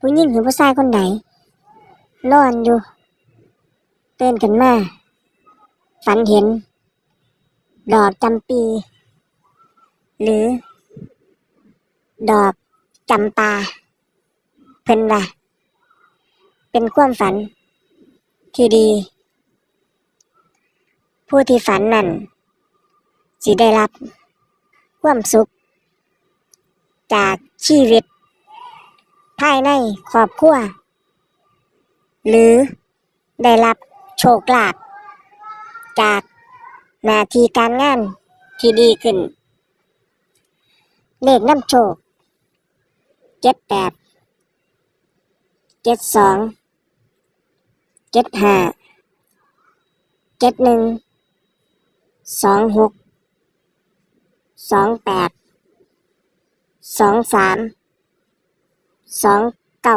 ผู้หญิงหรือผู้ชายคนใดนอนอยู่เตื่นขึ้นมา ฝันเห็น ดอกจำปี หรือ ดอกจำปา เพิ่นว่าเป็นความฝัน ที่ดี ผู้ที่ฝันนั่นสิได้รับ ความสุข จากชีวิต ภายในครอบครัว หรือได้รับโชคลาภจากหน้าที่การงานที่ดีขึ้น เลขน้ำโชคเจ็ดแปดเจ็ดสองเจ็ดห้าเจ็ดหนึ่งสองหกสองแปดสองสาม สองเก้า